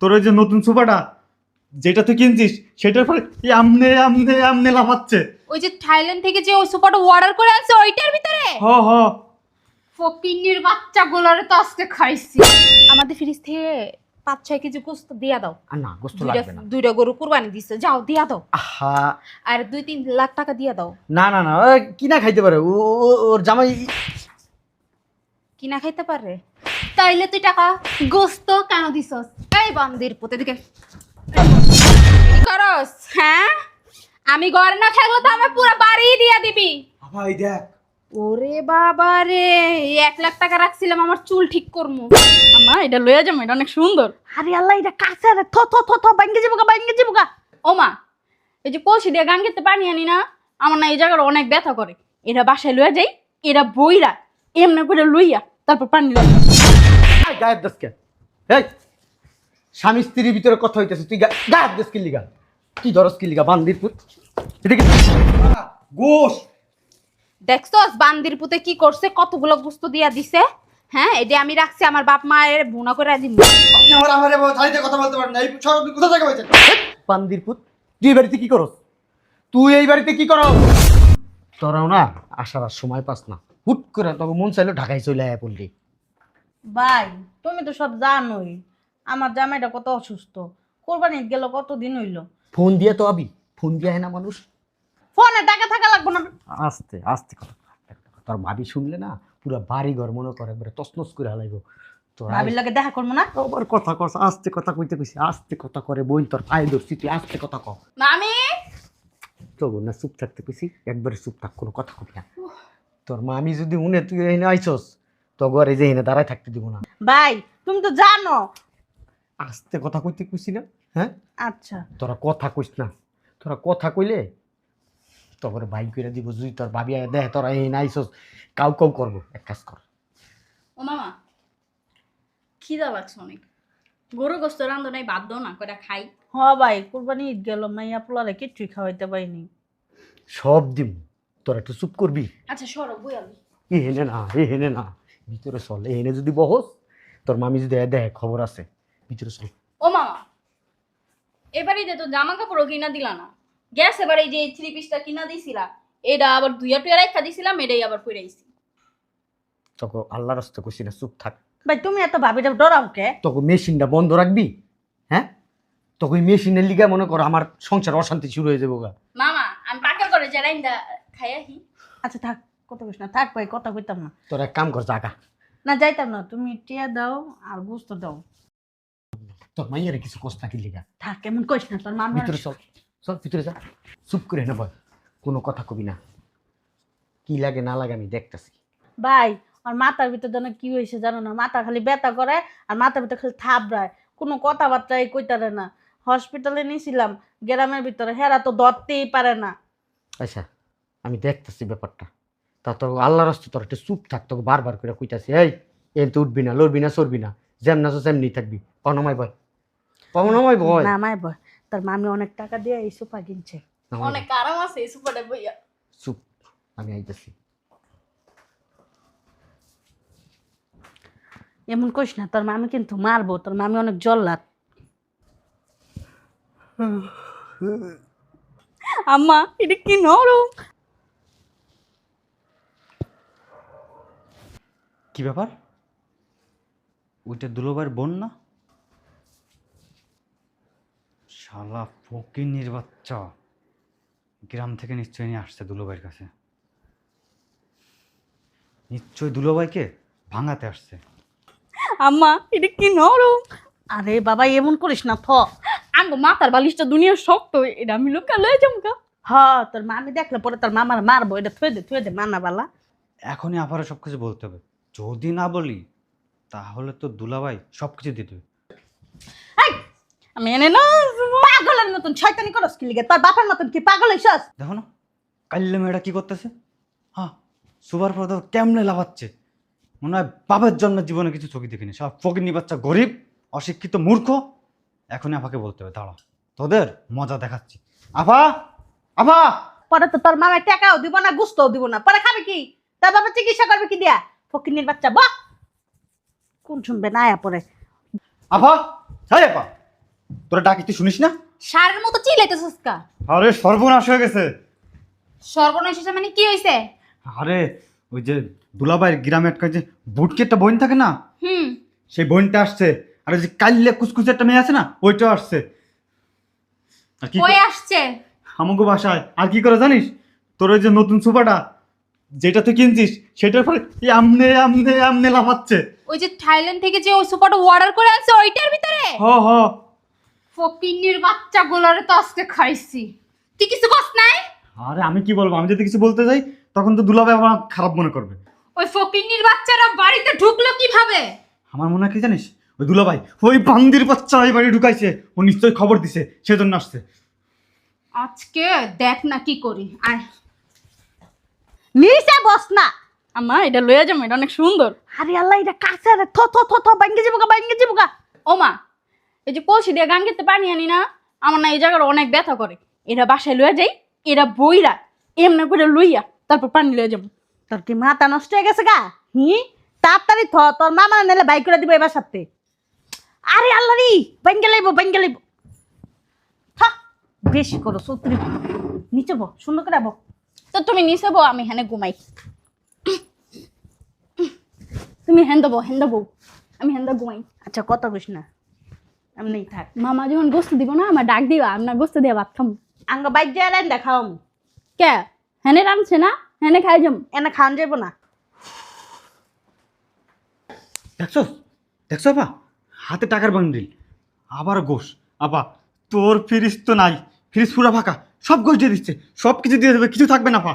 তোর ওই যে নতুন সোফাটা যেটা তুই কিনছিস সেটার পরে এই আমনে আমনে আমনে লাফাচ্ছে। ওই যে থাইল্যান্ড থেকে যে ওই সোফাটা অর্ডার করে আনছে ওইটার ভিতরে? হ হ। ফকিন্নির বাচ্চাগুলোরে তো আজকে খাইছি। আমাদের ফ্রিজ থেকে পাঁচ ছয় কেজি গোস্ত দিয়া দাও। আর না গোস্ত দুইটা লাগবে না। দুইটা গরু কুরবানি দিছে যাও দিয়া দাও। আহা। আর দুই তিন লাখ টাকা দিয়া দাও। না না না ও কিনা খাইতে পারে ও ও- ওর জামাই কিনা খাইতে পারে তাইলে তুই টাকা গোস্ত কেন দিছস? এই বান্দির পুতে দিকে করস? হ্যাঁ? আমি ঘরে না থাকলে তো আমার পুরো বাড়ি দিয়া দিবি। ভাই দেখ। ওরে বাবা রে এক লাখ টাকা রাখছিলাম আমার চুল ঠিক করমু। আমা এটা লইয়া যাব এটা অনেক সুন্দর। আরে আল্লাহ এটা কাছে রে। থ থ থ থ বাইঙ্গে যাব গা বাইঙ্গে যাব গা। ও মা এই যে কলসি দিয়ে গান গেতে পানি আনি না আমার না এই জায়গাটা অনেক ব্যথা করে। এরা বাসায় লইয়া যাই এরা বইরা এমনি করে লইয়া তারপর পানি লইয়া আয়, গায়ের এই স্বামী স্ত্রীর ভিতরে কথা হইতেছে তুই গায়ের দশ কি লিগা? কি ধরস কি লিগা বান্দির পুত এদিকে গোশ দেখছস বান্দির পুতে কি করছে? কতগুলো গোস্ত দিয়া দিছে? হ্যাঁ এটা আমি রাখছি আমার বাপ মায়ের বুনা করে দিব আপনি আমার আমার কথা বলতে পারেন না। এই সব আপনি কোথা থেকে বলছেন বান্দির পুত তুই এই বাড়িতে কি করস? তুই এই বাড়িতে কি করস? তোরাও না আসার আর সময় পাস না। হুট করে তবে মন চাইলো ঢাকায় চলে আয় পড়লি ভাই তুমি তো সব জানোই আমার জামাইটা কত অসুস্থ। কোরবানি গেল কতদিন হইল? ফোন দিয়ে তো আবি ফোন দিয়ে হয় না মানুষ। ফোনে টাকা থাকা লাগবো না। আস্তে আস্তে কথা। তোর ভাবি শুনলে না পুরো বাড়ি ঘর মনে করে একবারে তসনস করে হালাইব। তোর ভাবির লাগে দেখা করব না? আবার কথা কস আস্তে কথা কইতে কইছি আস্তে কথা করে বই তোর পায়ে ধরছি তুই আস্তে কথা ক। মামি! তো না চুপ থাকতে কইছি একবারে চুপ থাক কোনো কথা কবি না। তোর মা আমি যদি উনে তুই এনে আইছস। তো ঘরে যে এনে দাঁড়ায় থাকতে দিব না। ভাই তুমি তো জানো। আস্তে কথা কইতে কইছি না হ্যাঁ? আচ্ছা। তোরা কথা কইস না। তোরা কথা কইলে তোর বাইক করে দিব যদি তোর ভাবি আয়া দেখ তোরা এই নাইছস কাউ কাউ করব। এক কাজ কর। ও মামা খিদা লাগছে অনেক। গরু গোস্ত রান্ধো নাই বাদ দাও না কয়টা খাই। হ ভাই কোরবানি ঈদ গেল মাইয়া পোলারে কিচ্ছুই খাওয়াইতে পারিনি। সব দিম। তোরা একটু চুপ করবি? আচ্ছা সরো বই আমি এ হেনে না এ হেনে না। ভিতরে চল। এ হেনে যদি বহস তোর মামি যদি দেখ খবর আছে। ভিতরে চল। ও মামা এবারই দে তো জামা কাপড়ও কিনা দিলা না। গ্যাস এবার এই যে থ্রি পিসটা কিনা দিছিলা এটা আবার দুইয়া টুয়া রেখা দিছিলাম এটাই আবার পইরাইছি তোকে আল্লাহ রাস্তা কইছি না চুপ থাক। ভাই তুমি এত ভাবিটা ডরাও কে? তোকে মেশিনটা বন্ধ রাখবি হ্যাঁ? তোকে ওই মেশিনের লিগা মনে কর আমার সংসার অশান্তি শুরু হয়ে যাব গা। মামা আমি পাকের করে যে রাইন্দা খাই আহি। আচ্ছা থাক। কত কইস না থাক ভাই কথা কইতাম না। তোর এক কাম কর জাগা না যাইতাম না তুমি টিয়া দাও আর গুস্ত দাও। তোর মাইয়ার কিছু কষ্ট নাকি লিগা? থাক কেমন কইস না তোর মামা ভিতরে চল চল ভিতরে যা। চুপ করে না বল কোনো কথা কবি না। কি লাগে না লাগে আমি দেখতেছি। ভাই আর মাথার ভিতর যেন কি হয়েছে জানো না মাথা খালি ব্যথা করে আর মাথার ভিতর খালি থাবড়ায় কোনো কথাবার্তাই কইতারে না। হসপিটালে নিয়েছিলাম গ্রামের ভিতরে হেরা তো ধরতেই পারে না। আচ্ছা আমি দেখতেছি ব্যাপারটা। তা তোর আল্লাহ রাস্তা তোর একটা চুপ থাক তোকে বারবার করে কইতাছি এই এন তো উঠবি না লড়বি না সরবি না যেমন আছো সেমনি থাকবি। পনমাই ভয়। পনমাই ভয়। না তার মামি অনেক টাকা দিয়ে এই সোফা কিনছে। অনেক আরাম আছে এই বইয়া। চুপ আমি আইতেছি। এমন কইস না তোর মামি কিন্তু মারবো তোর মামি অনেক জল্লাদ। আম্মা এটা কি নরম? কি ব্যাপার? ওইটা দুলোবার বোন না? শালা ফকির বাচ্চা। গ্রাম থেকে নিশ্চয়ই নিয়ে আসছে দুলোবাইয়ের কাছে। নিশ্চয়ই দুলোবাইকে ভাঙাতে আসছে। আম্মা এটা কি নরম? আরে বাবা এমন করিস না থ। আঙ্গো মাথার বালিশটা দুনিয়ার শক্ত এটা আমি লোকা লয়ে গা। হ তোর মামি দেখলে পরে তোর মামার মারবো এটা থুয়ে দে থুয়ে দে মানা বালা এখনই আবারও সব কিছু বলতে হবে। যদি না বলি তাহলে তো দুলাভাই সব কিছু দিতে হবে। আমি এনে না পাগলের মতন শয়তানি করস কি লিগে? তোর বাপের মতন কি পাগল হইছস? দেখো না কাল্লে মেয়েটা কি করতেছে? হ্যাঁ সুবার পর তো কেমনে লাভাচ্ছে মনে হয় বাবার জন্য জীবনে কিছু চোখে দেখিনি। সব ফকিনি বাচ্চা গরিব অশিক্ষিত মূর্খ। এখনই আপাকে বলতে হবে দাঁড়া তোদের মজা দেখাচ্ছি। আফা আফা! পরে তো তোর মামায় টাকাও দিব না গুস্তও দিব না। পরে খাবে কি? তার বাবা চিকিৎসা করবে কি দিয়া? ফকিনের বাচ্চা বাহ! কোন শুনবে না আয়া পরে আফা হাই আপা তোরা ডাকি তুই শুনিস না? সারের মতো চিলাইতেছস কা? আরে সর্বনাশ হয়ে গেছে। সর্বনাশ হয়েছে মানে কি হয়েছে আরে ওই যে দুলাভাইয়ের গ্রামে একটা যে বুটকি একটা বোন থাকে না? হুম। সেই বোনটা আসছে। আর ওই যে কাল্লে কুচকুচে একটা মেয়ে আছে না ওইটাও আসছে। আর কি কই আসছে? আমাকে বাসায়। আর কি করে জানিস? তোর ওই যে নতুন সোফাটা যেটা তুই কিনছিস সেটার পরে এই আমনে আমনে আমনে লাফাচ্ছে। ওই যে থাইল্যান্ড থেকে যে ওই সুপারটা অর্ডার করে আনছে ওইটার ভিতরে? হ হ। ফকিন্নির বাচ্চাগুলোরে তো আজকে খাইছি। তুই কিছু কস নাই? আরে আমি কি বলব? আমি যদি কিছু বলতে যাই তখন তো দুলাভাই আমার খারাপ মনে করবে। ওই ফকিন্নির বাচ্চারা বাড়িতে ঢুকলো কীভাবে? আমার মনে হয় কি জানিস? ওই দুলাভাই ওই বান্দির বাচ্চা ওই বাড়ি ঢুকাইছে ও নিশ্চয়ই খবর দিছে সেজন্য আসছে। আজকে দেখ না কি করি আর নিচে বস না। আম্মা এটা লইয়া যাব এটা অনেক সুন্দর। আরে আল্লাহ এটা কাছে রে থ থ থ থ বাইঙ্গে যাব গা বাইঙ্গে যাব গা। ও মা এই যে কলসি দিয়ে গান গেতে পানি আনি না আমার না এই জায়গাটা অনেক ব্যথা করে। এরা বাসায় লইয়া যাই এরা বইরা এমনি করে লইয়া তারপর পানি লইয়া যাব। তোর কি মাথা নষ্ট হয়ে গেছে গা? হি? তাড়াতাড়ি থ তোর মামা নেলে বাইক করে দিব এবার সাথে আরে আল্লাহ রে বাইঙ্গে লাইব বাইঙ্গে লাইব। থ বেশি করো সত্তরি নিচে বো সুন্দর করে বো তো তুমি নিচে বউ আমি হেনে ঘুমাই। তুমি হেন দেবো হেন দেবো আমি হেন ঘুমাই। আচ্ছা কত বিশ না। এমনি থাক। মামা যখন গোস্ত দিব না আমার ডাক দিবা আমরা গোস্ত দিয়ে ভাত খাম। আঙ্গ বাইক যায় লাইন দেখাও কে? হেনে রাঁধছে না? হেনে খাই যাম। এনে খাওয়ান যাব না। দেখছ? দেখছ আপা? হাতে টাকার বান্ডিল। আবার গোস আপা তোর ফ্রিজ তো নাই। ফ্রিজ পুরা ফাঁকা সব দিয়ে দিচ্ছে সব কিছু দিয়ে দেবে কিছু থাকবে না পা।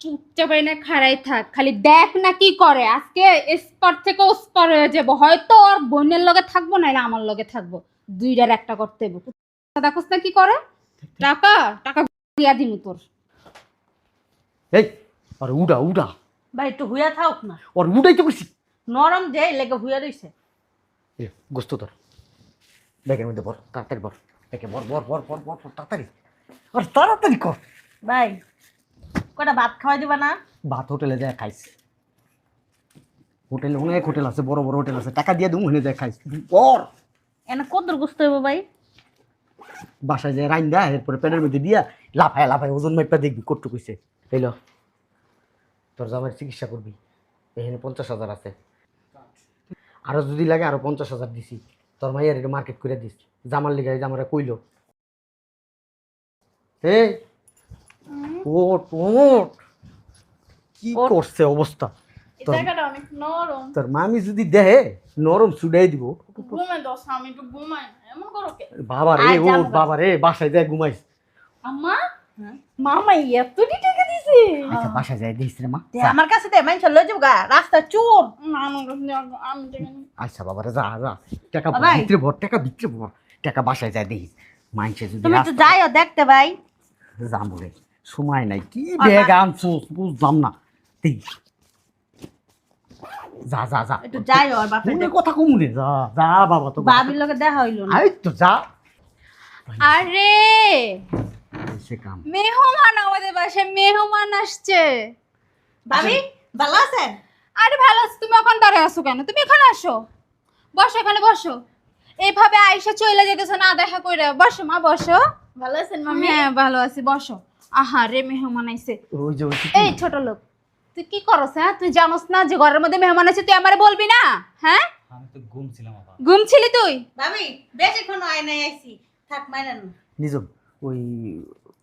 চুপচাপ এনে খাড়াই থাক খালি দেখ না কি করে আজকে স্পট থেকে স্পট হয়ে যাব হয়তো ওর বোনের লগে থাকব না আমার লগে থাকব দুইটার একটা করতে হবে দেখোস না কি করে? টাকা টাকা দিয়া দিমু তোর। এই আর উড়া উড়া। ভাই একটু হুইয়া থাক না। ওর উড়াই তো করছি নরম যে লেগে হুইয়া রইছে। এ, গোস্ত তোর। ব্যাগের মধ্যে বর তাড়াতাড়ি বর ব্যাগে বর বর বর বর বর বর, তাড়াতাড়ি। আর তাড়াতাড়ি কর। ভাই কটা ভাত খাওয়াই দিবা না? ভাত হোটেলে যায় খাইস। হোটেলে অনেক হোটেল আছে বড় বড় হোটেল আছে। টাকা দিয়ে দেবো ওখানে যায় খাইস। বর এনে গুছতে হইব ভাই। বাসায় যায় রাইন দেয় এরপরে পেটের মধ্যে দিয়া লাফায় লাফায় ওজন মাইপা দেখবি কট্টু কইছে এই ল। তোর জামাই চিকিৎসা করবি। এখানে পঞ্চাশ হাজার আছে। আরও যদি লাগে আরও পঞ্চাশ হাজার দিছি। তোর মাইয়ার এটা মার্কেট করে দিস। জামার লিগে এই জামারে কইলো। ওট ওট। কি করছে অবস্থা? তোর মামি যদি দেহে নরম সুডাই দিব। বাবা রে ও বাবা। রে বাসায় যায় ঘুমাইস। আম্মা? মামা এত টাকা দিছে। আচ্ছা বাসায় যায় দিস রে মা। আমার কাছে দে মানুষ লয়ে যাব গা রাস্তা চোর। আচ্ছা বাবা রে যা যা। টাকা। ভিতরে ভর টাকা ভিতরে ভর। টাকা বাসায় যায় দেখিস। মাইনসে যদি তুমি রাস্তা- যাইও দেখতে ভাই। যাব রে সময় নাই কি। ব্যাগ আনছো বুঝলাম না। দেখ। যা যা যা। একটু যাইও আর বাপের কথা কমুনে যা যা বাবা তো বাবির লগে দেখা হইল না। আই তো যা। আরে! সে কাম। মেহমান আমাদের বাসায় মেহমান আসছে। ভাবি ভালো আছেন? আরে ভালো আছো তুমি ওখানে দাঁড়িয়ে আসো কেন? তুমি এখানে আসো। বসো এখানে বসো। এইভাবে আইসা চলে যেতেছো না দেখা কইরা। বসো মা বসো। ভালো আছেন মামি হ্যাঁ ভালো আছি বসো। আহা রে মেহমান আইছে। ওই যে এই ছোট লোক তুই কি করস হ্যাঁ? তুই জানোস না যে ঘরের মধ্যে মেহমান আছে তুই আমারে বলবি না? হ্যাঁ? আমি তো ঘুমছিলাম আপা ঘুমছিলি তুই? ভাবি বেশিক্ষণ আয় নাই আইছি। থাক মাইনেন নিজম ওই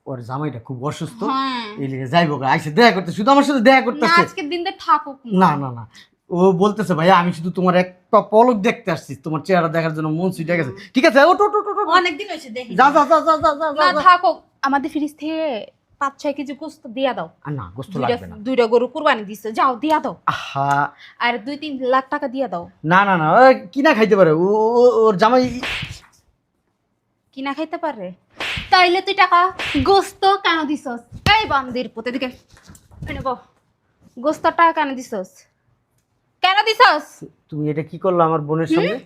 ওর জামাইটা খুব অসুস্থ। হ্যাঁ। এই লিগে যাইবো গা আইসে দেখা করতে শুধু আমার সাথে দেখা না করতেছে আজকের দিনটা থাকুক না না না। ও বলতেছে ভাইয়া আমি শুধু তোমার এক পলক দেখতে আসছি তোমার চেহারা দেখার জন্য মন সুইটা গেছে। ঠিক আছে ওট ওট ওট। অনেকদিন হয়েছে দেখি। যা যা যা যা যা যা, না যা। আমাদের ফ্রিজ থেকে পাঁচ ছয় কেজি গোস্ত দিয়া দাও। আর না গোস্ত লাগবে না। দুইটা গরু কুরবানি দিছে যাও দিয়া দাও। আহা। আর দুই তিন লাখ টাকা দিয়া দাও। না না না ও কিনা খাইতে পারে ওর জামাই কিনা খাইতে পারে? তাইলে তুই টাকা গোস্ত কেন দিছস? এই বান্দির পুতে দিকে নেব। গোস্ত টাকা কেন দিছস? কেন দিছস? তুমি এটা কি করল আমার বোনের সঙ্গে?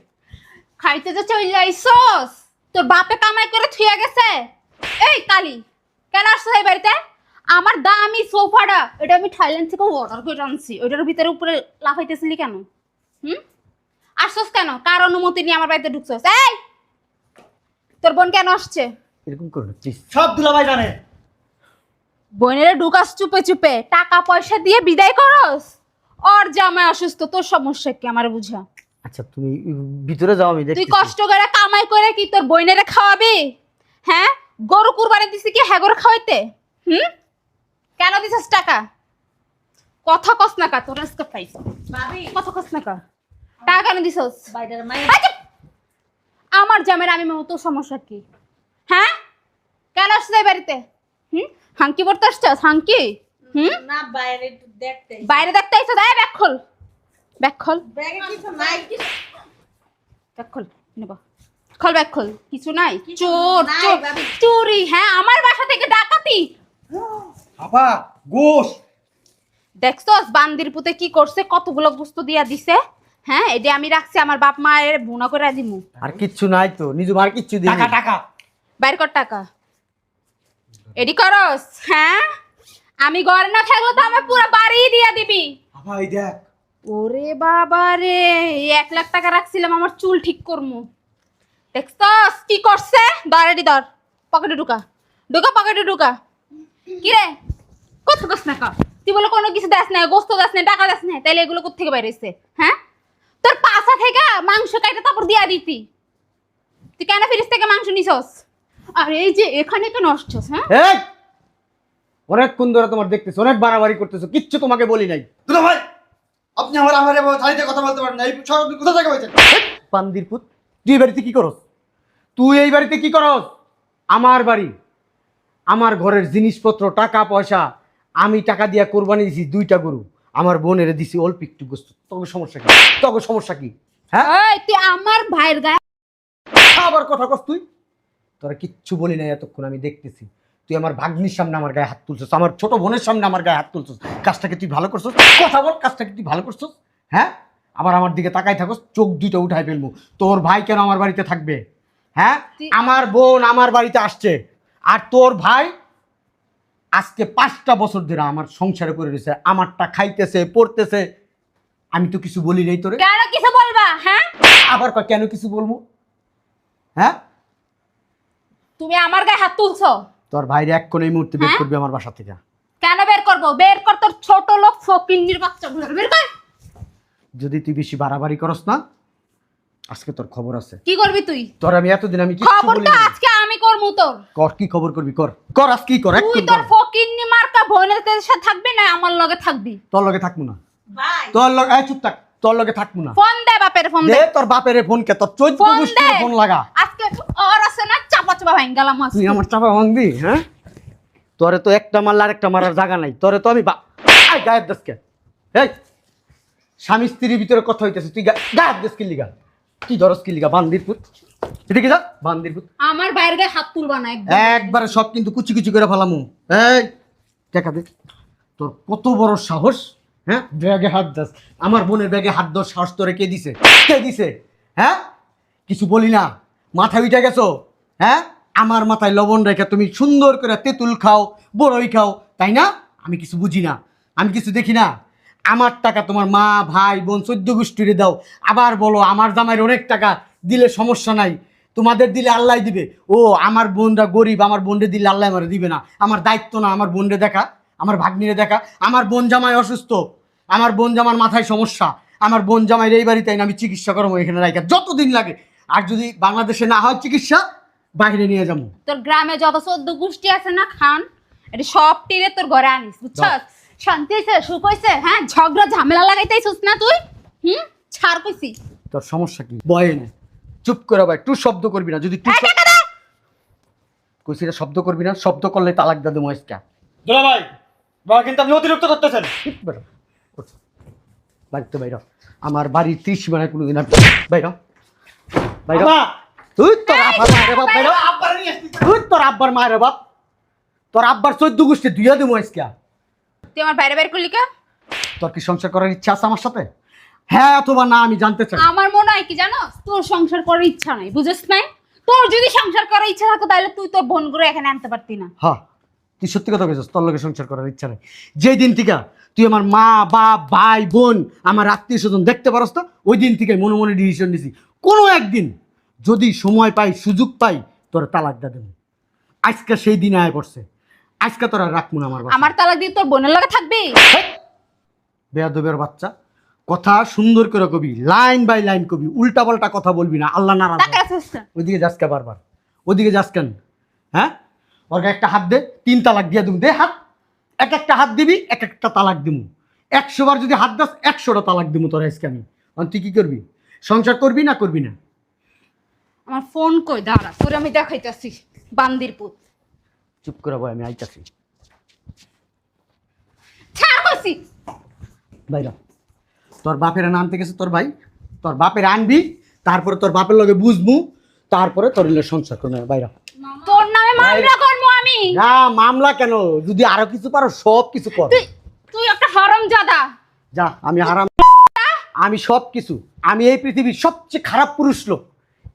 খাইতে যে চলে আইসস তোর বাপে কামাই করে থুয়া গেছে? এই কালি কেন আসছো এই বাড়িতে? আমার দামি সোফাটা এটা আমি থাইল্যান্ড থেকে অর্ডার করে আনছি। ওইটার ভিতরে উপরে লাফাইতেছিলি কেন? হুম? আসছস কেন? কার অনুমতি নিয়ে আমার বাড়িতে ঢুকছস? এই! তোর বোন কেন আসছে? এরকম করো না প্লিজ সব দুলাভাই জানে। বোনেরা ঢুকাস চুপে চুপে টাকা পয়সা দিয়ে বিদায় করস? জামাই অসুস্থ তোর সমস্যা কি? আমার বুঝা। আচ্ছা তুমি ভিতরে যাও আমি তুই কষ্ট করে কামাই করে কি তোর বইনেরে খাওয়াবি? হ্যাঁ? গরু কুরবানি দিছি কি হ্যাঁ গরু খাওয়াইতে? হুম? কেন দিছিস টাকা? কথা কস না কা তোর আজকে পাইছ ভাবি। কথা কস না কা। টাকা কেন দিছস! আমার জামের আমি মামু তোর সমস্যা কি? হ্যাঁ? কেন আসছিস এই বাড়িতে? হুম? হাঙ্কি পড়তে আসছিস? হাঙ্কি হুম? না বাইরে দেখতে বাইরে দেখতে আইছো দায় ব্যাগ খোল। ব্যাগ খোল। ব্যাগে কিছু নাই। ব্যাগ খোল নেব খোল ব্যাগ খোল। কিছু নাই? চোর চোর চুরি হ্যাঁ আমার বাসা থেকে ডাকাতি। গোশ। দেখছস বান্দির পুতে কি করছে? কতগুলো বস্তু দিয়া দিছে? হ্যাঁ এটা আমি রাখছি আমার বাপ মায়ের বুনা করে দিমু। আর কিচ্ছু নাই তো নিজু আর কিচ্ছু দিই টাকা টাকা। বাইর কর টাকা। এডি করস হ্যাঁ? আমি ঘরে না থাকলে তো আমার পুরো বাড়ি দিয়ে দিবি। এই দেখ। ওরে বাবা রে এক লাখ টাকা রাখছিলাম আমার চুল ঠিক করমু। দেখছস কি করছে? ধর এডি ধর পকেটে ঢুকা। ঢুকা পকেটে ঢুকা। কি রে? কত কস না কা। তুই বলে কোনো কিছু দাস না গোস্ত দাস না টাকা দাস না তাইলে এগুলো কোথেকে বাইরেছে হ্যাঁ? তোর পাশা থেকে মাংস কাইটা তারপর দিয়া দিতি। তুই কেন ফিরিস থেকে মাংস নিছস? আর এই যে এখানে কেন আসছস হ্যাঁ? এই! অনেকক্ষণ ধরে তোমার দেখতেছি অনেক বাড়াবাড়ি করতেছো কিচ্ছু তোমাকে বলি নাই। দুলাভাই আপনি আমার আমার থালিতে কথা বলতে পারেন না। এই সব আপনি কোথা থেকে হয়েছেন পান্দির পুত তুই এই বাড়িতে কি করস? তুই এই বাড়িতে কি করস? আমার বাড়ি আমার ঘরের জিনিসপত্র টাকা পয়সা আমি টাকা দিয়া কোরবানি দিছি দুইটা গরু আমার বোনের দিছি অল্প একটু গোস্ত। তবে সমস্যা কি? তবে সমস্যা কি? হ্যাঁ? এই তুই আমার ভাইয়ের গায়ে আবার কথা কস তুই? তোরা কিচ্ছু বলি নাই এতক্ষণ আমি দেখতেছি। তুই আমার ভাগ্নির সামনে আমার গায়ে হাত তুলছিস আমার ছোট বোনের সামনে আমার গায়ে হাত তুলছিস। কাজটাকে তুই ভালো করছিস? কথা বল কাজটাকে তুই ভালো করছিস? হ্যাঁ? আবার আমার দিকে তাকাই থাকস চোখ দুইটা উঠাই ফেলব। তোর ভাই কেন আমার বাড়িতে থাকবে? হ্যাঁ? আমার বোন আমার বাড়িতে আসছে। আর তোর ভাই আজকে পাঁচটা বছর ধরে আমার সংসারে করে রয়েছে আমারটা খাইতেছে পড়তেছে। আমি তো কিছু বলি নাই তোরে। কেন কিছু বলবা হ্যাঁ? আবার কেন কিছু বলব? হ্যাঁ? তুমি আমার গায়ে হাত তুলছো? তোর ভাইরে এক কোন এই মুহূর্তে বের হ্যাঁ? করবি আমার বাসা থেকে। কেন বের করব? বের কর তোর ছোট লোক ফকিন্নির বাচ্চা বের কর। যদি তুই বেশি বাড়াবাড়ি করস না আজকে তোর খবর আছে। কি করবি তুই? তোর আমি এতদিন আমি কিচ্ছু বলি খবরটা আজকে আমি করব তোর। কর কি খবর করবি? কর। কর আজ কি কর? তুই তোর ফকিন্নি মার্কা বোনের সাথে থাকবি না আমার লগে থাকবি? তোর লগে থাকব না। ভাই। তোর লগে এই চুপ থাক। তোর লগে থাকব না। ফোন দে বাপের ফোন দে। তোর বাপের ফোন কে তোর চোদ্দ ফোন লাগা। আজকে আর আছে না চাপা চাপা ভাই গেলাম তুই আমার চাপা ভাঙবি হ্যাঁ? তোরে তো একটা মারলে আর একটা মারার জায়গা নাই। তোরে তো আমি গায়ের দেশকে। এই স্বামী স্ত্রীর ভিতরে কথা হইতেছে তুই গা- গায়ের দেশ কি লিগা। কি ধরস কি লিগা বান্দির পুত? এদিকে যা? বান্দির পুত। আমার বাইরের গায়ে হাত তুলবা না একবারে সব কিন্তু কুচি কুচি করে ফেলামু। এই দেখা দে। তোর কত বড় সাহস হ্যাঁ? ব্যাগে হাত দাস। আমার বোনের ব্যাগে হাত দেওয়ার সাহস তোরে কে দিছে? কে দিছে? হ্যাঁ? কিছু বলি না। মাথা উঠে গেছো? হ্যাঁ? আমার মাথায় লবণ রেখে তুমি সুন্দর করে তেঁতুল খাও বড়ই খাও, তাই না? আমি কিছু বুঝি না। আমি কিছু দেখি না। আমার টাকা তোমার মা, ভাই, বোন, চোদ্দ গোষ্ঠীরে দাও। আবার বলো, আমার জামাইয়ের অনেক টাকা দিলে সমস্যা নাই। তোমাদের দিলে আল্লাহ দিবে। ও, আমার বোনরা গরিব, আমার বোনরে দিলে আল্লাহ আমার দিবে না। আমার দায়িত্ব না আমার বোনরে দেখা, আমার ভাগ্নিরে দেখা। আমার বোন জামাই অসুস্থ। আমার বোন জামার মাথায় সমস্যা। আমার বোন জামাইয়ের এই বাড়িতে আমি চিকিৎসা করব এখানে রাখা যতদিন লাগে। আর যদি বাংলাদেশে না হয় চিকিৎসা বাইরে নিয়ে যাব। তোর গ্রামে যত চোদ্দ গোষ্ঠী আছে না খান এটা সব টিরে তোর ঘরে আনিস বুঝছস? শান্তি হয়েছে সুখ হয়েছে হ্যাঁ ঝগড়া ঝামেলা লাগাইতেছিস না তুই? হুম? ছাড় কইছি। তোর সমস্যা কি? বয়ে নে চুপ করে ভাই টু শব্দ করবি না। যদি টু কইছি না শব্দ করবি না শব্দ করলে তালাক দাদু মহেশকা দুলাভাই বাবা কিন্তু আপনি অতিরিক্ত করতেছেন। বাড়িতে বাইর। আমার বাড়ির ত্রিশ মানে কোনোদিন আর বাইর। বাইর বাবা তুই তোর আব্বার মায়ের বাপ বাইর হ। আব্বার নিয়ে আসছি তুই তোর আব্বার মায়ের বাপ। তোর আব্বার চোদ্দ গোষ্ঠী দুইয়া দেবো আজকে। তুই আমার বাইরে বের করলি কা তোর কি সংসার করার ইচ্ছা আছে আমার সাথে? হ্যাঁ অথবা না আমি জানতে চাই। আমার মনে হয় কি জানো? তোর সংসার করার ইচ্ছা নাই বুঝিস নাই? তোর যদি সংসার করার ইচ্ছা থাকতো তাহলে তুই তোর বোন করে এখানে আনতে পারতি না। হ্যাঁ তুই সত্যি কথা বলছিস তোর লোকের সংসার করার ইচ্ছা নেই। যেই দিন থেকে তুই আমার মা বাপ ভাই বোন আমার আত্মীয় স্বজন দেখতে পারস তো ওই দিন থেকে মনে মনে ডিসিশন নিছি। কোনো একদিন যদি সময় পাই সুযোগ পাই তোর তালাক দা দেবো। আজকে সেই দিন আয় পড়ছে। আজকে তোরা রাখব না আমার আমার তালাক দিয়ে তোর বোনের লগে থাকবি? বেয়াদবের বাচ্চা কথা সুন্দর করে কবি লাইন বাই লাইন কবি উল্টা পাল্টা কথা বলবি না আল্লাহ আছে ওইদিকে যাস কে বারবার। ওইদিকে যাস কেন? হ্যাঁ? ওর একটা হাত দে তিন তালাক দিয়ে দেবো। দে হাত। এক একটা হাত দিবি এক একটা তালাক দিমু। একশো বার যদি হাত দাস একশোটা তালাক দিমু তোর আজকে আমি। তুই কি করবি? সংসার করবি না করবি না? আমার ফোন কই? দাঁড়া তোর আমি দেখাইতাছি বান্দির পুত চুপ করে বয় আমি আইতাছি। ছাড় কইছি বাইরা তোর বাপের আনতে গেছে তোর ভাই? তোর বাপের আনবি তারপরে তোর বাপের লগে বুঝবু তারপরে তোর সংসার করবে। বাইরা তোর নামে মামলা করব আমি। না মামলা কেন? যদি আরও কিছু পারো সব কিছু কর। তুই তুই একটা হরম জাদা যা আমি হারাম আমি সব কিছু। আমি এই পৃথিবীর সবচেয়ে খারাপ পুরুষ লোক।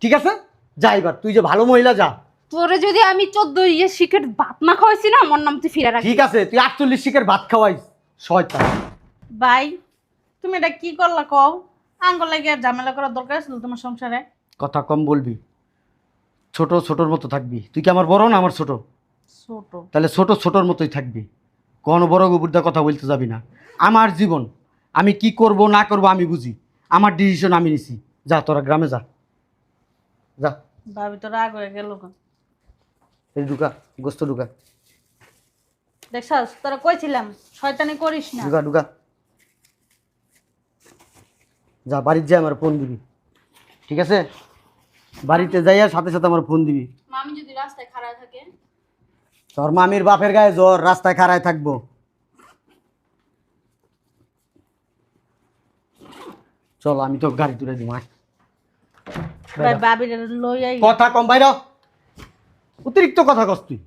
ঠিক আছে? যা এবার তুই যে ভালো মহিলা যা। তোরে যদি আমি চোদ্দ ইয়ে শিখের ভাত না খাওয়াইছি না আমার নাম তুই ফিরে রাখি ঠিক আছে তুই আটচল্লিশ শিখের ভাত খাওয়াইস শয়তান। ভাই তুমি এটা কি করলা কও? আঙ্গুল লাগে আর ঝামেলা করার দরকার ছিল তোমার সংসারে? কথা কম বলবি। ছোট ছোটর মতো থাকবি। তুই কি আমার বড় না আমার ছোট? ছোট। তাহলে ছোট ছোটর মতোই থাকবি। কোনো বড় গুবুরদা কথা বলতে যাবি না। আমার জীবন আমি কি করব না করব আমি বুঝি। আমার ডিসিশন আমি নিছি। যা তোরা গ্রামে যা। যা। ভাবি তো রাগ হয়ে গেল এই ঢুকা গোস্ত ঢুকা। দেখছাস? তোরা কইছিলাম শয়তানি করিস না। ঢুকা ঢুকা। যা বাড়ির যাই আমার ফোন দিবি। ঠিক আছে? বাড়িতে যাইয়া সাথে সাথে আমার ফোন দিবি। মামি যদি রাস্তায় খাড়া থাকে? তোর মামির বাপের গায়ে জ্বর রাস্তায় খাড়ায় থাকব। চল আমি তো গাড়ি তুলে দিব আয়। ভাই ভাবির লই আই কথা কম বাইর অতিরিক্ত কথা কস তুই।